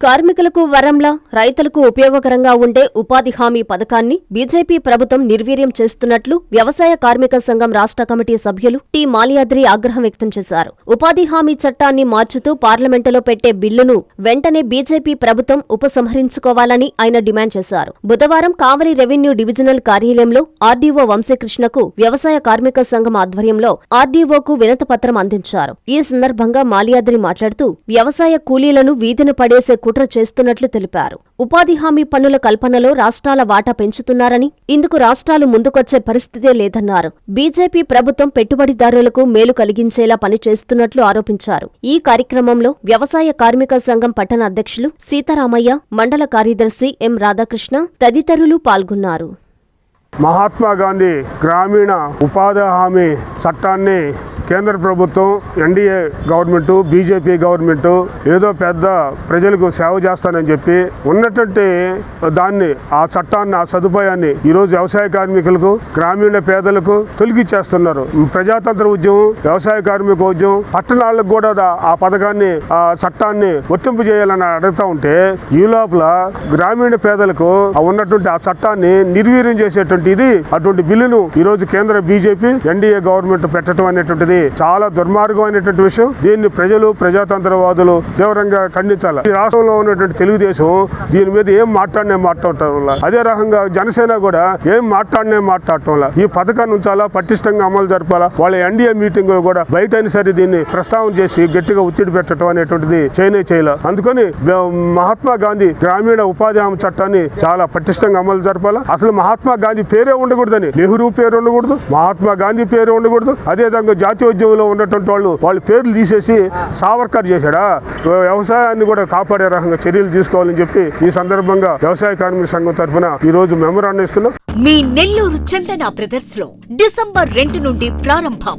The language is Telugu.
కార్మికులకు వరంలా రైతులకు ఉపయోగకరంగా ఉండే ఉపాధి హామీ పథకాన్ని బీజేపీ ప్రభుత్వం నిర్వీర్యం చేస్తున్నట్లు వ్యవసాయ కార్మిక సంఘం రాష్ట్ర కమిటీ సభ్యులు టి. మాలియాద్రి ఆగ్రహం వ్యక్తం చేశారు. ఉపాధి హామీ చట్టాన్ని మార్చుతూ పార్లమెంటులో పెట్టే బిల్లును వెంటనే బీజేపీ ప్రభుత్వం ఉపసంహరించుకోవాలని ఆయన డిమాండ్ చేశారు. బుధవారం కావలి రెవెన్యూ డివిజనల్ కార్యాలయంలో ఆర్డీఓ వంశీకృష్ణకు వ్యవసాయ కార్మిక సంఘం ఆధ్వర్యంలో ఆర్డీఓకు వినతపత్రం అందించారు. ఈ సందర్భంగా మాలియాద్రి మాట్లాడుతూ వ్యవసాయ కూలీలను వీధిన పడేసే కుట్ర చేస్తున్నట్లు తెలిపారు. ఉపాధి హామీ పన్నుల కల్పనలో రాష్ట్రాల వాటా పెంచుతున్నారని ఇందుకు రాష్ట్రాలు ముందుకొచ్చే పరిస్థితే లేదన్నారు. బీజేపీ ప్రభుత్వం పెట్టుబడిదారులకు మేలు కలిగించేలా పనిచేస్తున్నట్లు ఆరోపించారు. ఈ కార్యక్రమంలో వ్యవసాయ కార్మిక సంఘం పట్టణ అధ్యక్షులు సీతారామయ్య మండల కార్యదర్శి ఎం రాధాకృష్ణ తదితరులు పాల్గొన్నారు. మహాత్మా గాంధీ గ్రామీణ ఉపాధి హామీ చట్టాన్ని కేంద్ర ప్రభుత్వం ఎన్డీఏ గవర్నమెంట్ బీజేపీ గవర్నమెంట్ ఏదో పెద్ద ప్రజలకు సేవ చేస్తానని చెప్పి ఉన్నటువంటి దాన్ని ఆ చట్టాన్ని ఆ సదుపాయాన్ని ఈరోజు వ్యవసాయ కార్మికులకు గ్రామీణ పేదలకు తొలగిచ్చేస్తున్నారు. ప్రజాతంత్ర ఉద్యమం వ్యవసాయ కార్మిక ఉద్యమం పట్టణాలకు కూడా ఆ పథకాన్ని ఆ చట్టాన్ని వర్తింపు చేయాలని అడుగుతా ఉంటే ఈ లోపల గ్రామీణ పేదలకు ఉన్నటువంటి ఆ చట్టాన్ని నిర్వీర్యం చేసేటువంటి ఇది అటువంటి బిల్లును ఈరోజు కేంద్ర బీజేపీ ఎన్డీఏ గవర్నమెంట్ పెట్టడం అనేటువంటిది చాలా దుర్మార్గమైనటువంటి విషయం. దీన్ని ప్రజలు ప్రజాతంత్రవాదులు తీవ్రంగా ఖండించాలి. ఈ రాష్ట్రంలో ఉన్నటువంటి తెలుగుదేశం దీని మీద ఏం మాట్లాడినే మాట్లాడటం అదే రకంగా జనసేన కూడా ఏం మాట్లాడినే మాట్లాడటం ఈ పథకాన్ని ఉంచాలా పటిష్టంగా అమలు జరపాలా? వాళ్ళ ఎన్డీఏ మీటింగ్ కూడా బయట సరే దీన్ని ప్రస్తావన చేసి గట్టిగా ఒత్తిడి పెట్టడం అనేటువంటిది చేయనే చేయాల. అందుకని మహాత్మా గాంధీ గ్రామీణ ఉపాధి హామీ చట్టాన్ని చాలా పటిష్టంగా అమలు జరపాలా? అసలు మహాత్మా గాంధీ పేరే ఉండకూడదని నెహ్రూ పేరు ఉండకూడదు మహాత్మా గాంధీ పేరు ఉండకూడదు అదే విధంగా జాతీయోద్యమంలో ఉన్నటువంటి వాళ్ళు వాళ్ళ పేర్లు తీసేసి సావర్కర్ చేశాడా? వ్యవసాయాన్ని కూడా కాపాడే రకంగా చర్యలు తీసుకోవాలని చెప్పి ఈ సందర్భంగా వ్యవసాయ కార్మిక సంఘం తరఫున ఈ రోజు మెమరాన్ని ఇస్తున్నాం. మీ నెల్లూరు చందన బ్రదర్స్లో డిసెంబర్ రెండు నుండి ప్రారంభం.